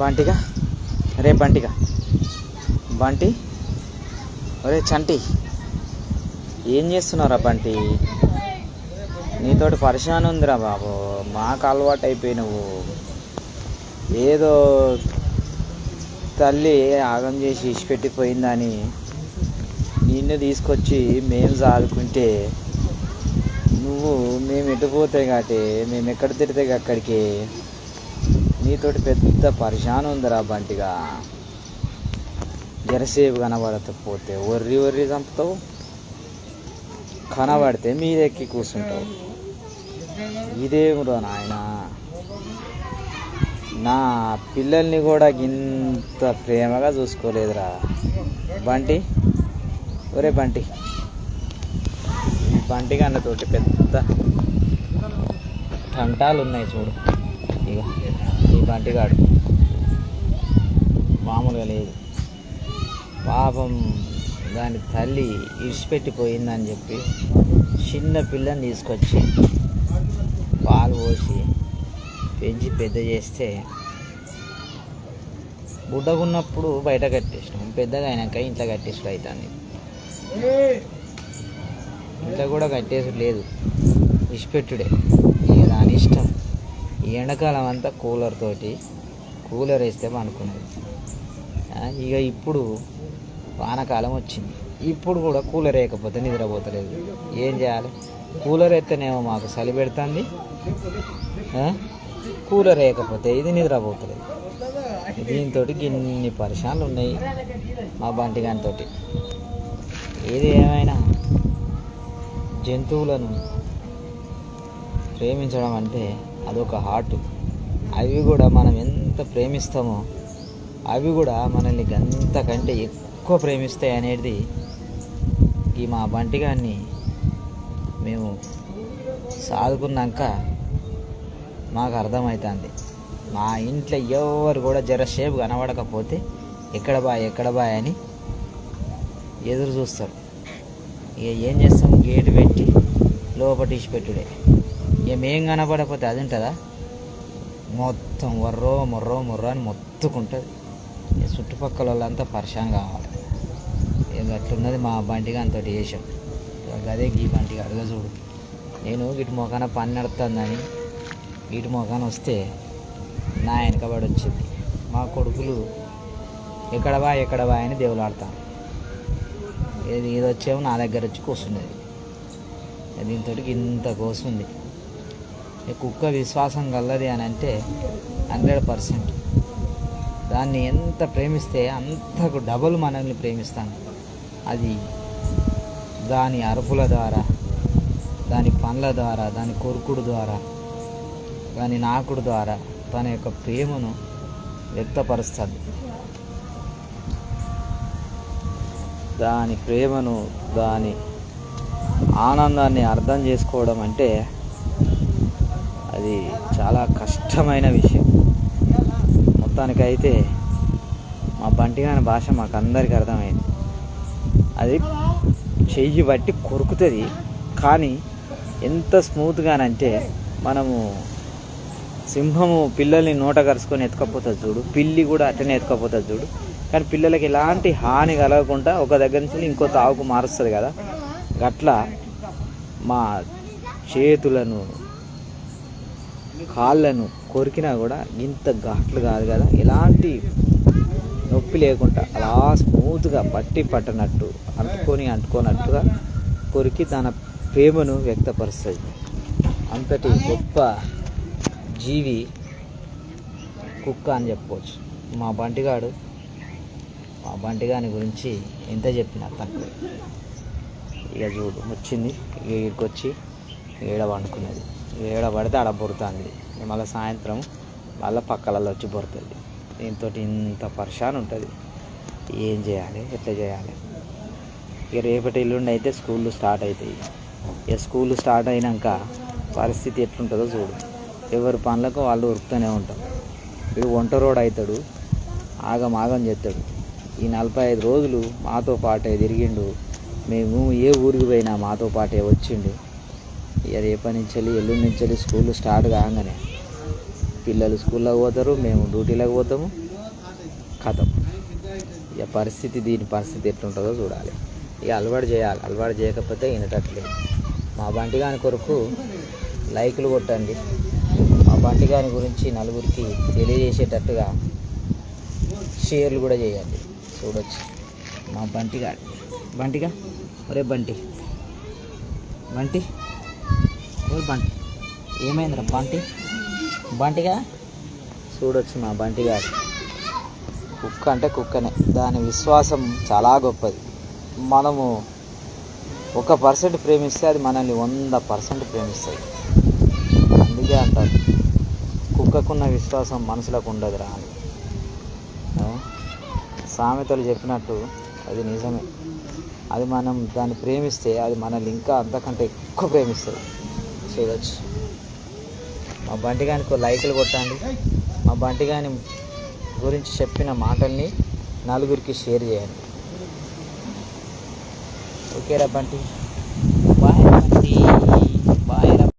బంటిగా రే బంటిగా బంటి ఒరే చంటి ఏం చేస్తున్నారా బంటి? నీతోటి పరిశాన్ ఉందిరా బాబు మాకు అలవాటు అయిపోయినావు ఏదో తల్లి ఆగం చేసి ఇచ్చిపెట్టిపోయిందని నిన్ను తీసుకొచ్చి మేము సాదుకుంటే నువ్వు మేము ఎటు పోతే కాబట్టి మేము ఎక్కడ తిడితే అక్కడికి? నీతోటి పెద్ద పరిశాన్ ఉందిరా బంటిగా. జరసేపు కనబడకపోతే ఒర్రి ఒర్రి చంపుతావు? కనబడితే మీదెక్కి కూర్చుంటావు ఇదేమిరా నాయన. నా పిల్లల్ని కూడా ఇంత ప్రేమగా చూసుకోలేదురా. బంటి ఒరే బంటి. ఈ బంటి కన్నతోటి పెద్ద తంటాలు ఉన్నాయి చూడు. ఇక ఈ బంటిగాడు మామూలుగా లేదు. పాపం దాని తల్లి ఇడిచిపెట్టిపోయిందని చెప్పి చిన్న పిల్లని తీసుకొచ్చి పాలు పోసి పెంచి పెద్ద చేస్తే బుడ్డగున్నప్పుడు బయట కట్టేసినాం. పెద్దగా అయినాక ఇంట్లో కట్టేసుడు అవుతుంది ఇంట్లో కూడా కట్టేసుడు లేదు. ఇచ్చిపెట్టుడే దాని ఇష్టం. ఎండాకాలం అంతా కూలర్ తోటి కూలర్ వేస్తే పనుకునేది ఇక ఇప్పుడు వానకాలం వచ్చింది. ఇప్పుడు కూడా కూలర్ వేయకపోతే నిద్రపోతలేదు. ఏం చేయాలి? కూలర్ వేస్తేనేమో మాకు చలి పెడుతుంది. కూలర్ వేయకపోతే ఇది నిద్రపోతలేదు. దీంతో ఇన్ని పరిశాలు ఉన్నాయి మా బంటి గానితో ఏది ఏమైనా జంతువులను ప్రేమించడం అంటే అదొక హార్ట్ అవి కూడా మనం ఎంత ప్రేమిస్తామో అవి కూడా మనల్ని గంతకంటే ఎక్కువ ప్రేమిస్తాయి అనేది ఈ మా బంటిగాన్ని మేము సాదుకున్నాక మాకు అర్థమవుతుంది మా ఇంట్లో ఎవరు కూడా జరసేపు కనబడకపోతే ఎక్కడ బాయ్ ఎక్కడ బాయ్ అని ఎదురు చూస్తారు. ఇక ఏం చేస్తాం? గేటు పెట్టి లోపల పెట్టుడే. ఏమేం కనపడకపోతే కనబడకపోతే అది ఉంటుందా? మొత్తం వర్రో మొర్రో మొర్రో అని మొత్తుకుంటుంది. చుట్టుపక్కల వాళ్ళంతా పరిశాన్ కావాలి. ఏదో అట్లున్నది మా బంటిగా అంతటి చేసాం అదే గీ బంటిగా అడుగు చూడు. నేను వీటి మొఖాన పని నడుతుందని వీటి మొఖాన వస్తే నా వెనకబడి వచ్చింది. మా కొడుకులు ఎక్కడ బా ఎక్కడ బా అని దేవులాడతాను ఏది ఇది వచ్చేమో నా దగ్గర వచ్చి కూర్చున్నది. దీంతో ఇంత కోసుంది. ఈ కుక్క విశ్వాసం గలది అని అంటే హండ్రెడ్ పర్సెంట్. దాన్ని ఎంత ప్రేమిస్తే అంతకు డబుల్ మనల్ని ప్రేమిస్తాను. అది దాని అరుపుల ద్వారా దాని పనుల ద్వారా దాని కొరుకుడు ద్వారా దాని నాకుడు ద్వారా తన యొక్క ప్రేమను వ్యక్తపరుస్తుంది. దాని ప్రేమను దాని ఆనందాన్ని అర్థం చేసుకోవడం అంటే అది చాలా కష్టమైన విషయం. మొత్తానికైతే మా బంటిగాని భాష మాకు అందరికీ అర్థమైంది. అది చెయ్యి బట్టి కొరుకుతుంది కానీ ఎంత స్మూత్గానంటే మనము సింహము పిల్లల్ని నోట కరుచుకొని ఎత్తుకపోతుంది చూడు. పిల్లి కూడా అట్లనే ఎత్తుకపోతుంది చూడు. కానీ పిల్లలకి ఎలాంటి హాని కలగకుండా ఒక దగ్గర నుంచి ఇంకో తావుకు మారుస్తుంది కదా. గట్లా మా చేతులను కాళ్ళను కొరికినా కూడా ఇంత ఘాట్లు కాదు కదా. ఎలాంటి నొప్పి లేకుండా అలా స్మూత్గా పట్టి పట్టనట్టు అంటుకొని అంటుకోనట్టుగా కొరికి తన ప్రేమను వ్యక్తపరుస్తుంది. అంతటి గొప్ప జీవి కుక్క అని చెప్పుకోవచ్చు. మా బంటిగాడు మా బంటిగాని గురించి ఎంత చెప్పినా తక్కువ. ఇక చూడు వచ్చింది ఇక ఇక్కడికి వచ్చి ఏడ వండుకున్నది ఏడ పడితే ఆడ బొరుతుంది. మళ్ళీ సాయంత్రం మళ్ళీ పక్కలలో వచ్చి బొరుతుంది. దీంతో ఇంత పరిశాన్ ఉంటుంది. ఏం చేయాలి? ఎట్లా చేయాలి? ఇక రేపటి ఎల్లుండి అయితే స్కూళ్ళు స్టార్ట్ అవుతాయి ఇక స్కూల్ స్టార్ట్ అయినాక పరిస్థితి ఎట్లుంటుందో చూడు. ఎవరి పనులకు వాళ్ళు ఉరుకుతూనే ఉంటాం వీడు వంట రోడ్ అవుతాడు ఆగం ఆగం చేస్తాడు ఈ నలభై ఐదు రోజులు మాతో పాటే తిరిగిండు. మేము ఏ ఊరికి పోయినా మాతో పాటే వచ్చిండు. ఇక రేపటి నుంచి వెళ్ళి ఎల్లుండి నుంచి వెళ్ళి స్కూల్ స్టార్ట్ కాగానే పిల్లలు స్కూల్లోకి పోతారు మేము డ్యూటీలోకి పోతాము. కథం. ఇక పరిస్థితి దీని పరిస్థితి ఎట్లుంటుందో చూడాలి. ఇక అలవాటు చేయాలి. అలవాటు చేయకపోతే వినటట్లేదు. మా బంటి గాని కొరకు లైకులు కొట్టండి. మా బంటి గాని గురించి నలుగురికి తెలియజేసేటట్టుగా షేర్లు కూడా చేయండి. చూడొచ్చు. మా బంటి గాడు. బంటిగా? ఒరే బంటి. బంటి? ఓ బంటి ఏమైందిరా బంటి? బంటిగా చూడొచ్చు మా బంటి గారు. కుక్క అంటే కుక్కనే దాని విశ్వాసం చాలా గొప్పది. మనము ఒక పర్సెంట్ ప్రేమిస్తే అది మనల్ని వంద పర్సెంట్ ప్రేమిస్తుంది అందుకే అంటారు కుక్కకున్న విశ్వాసం మనుషులకు ఉండదురా అని. సామెతలు చెప్పినట్టు అది నిజమే. అది మనం దాన్ని ప్రేమిస్తే అది మనల్ని ఇంకా అంతకంటే ఎక్కువ ప్రేమిస్తుంది చూడొచ్చు. మా బంటి గానికి లైకులు కొట్టండి. మా బంటి గాని గురించి చెప్పిన మాటల్ని నలుగురికి షేర్ చేయండి. ఓకేరా బంటి?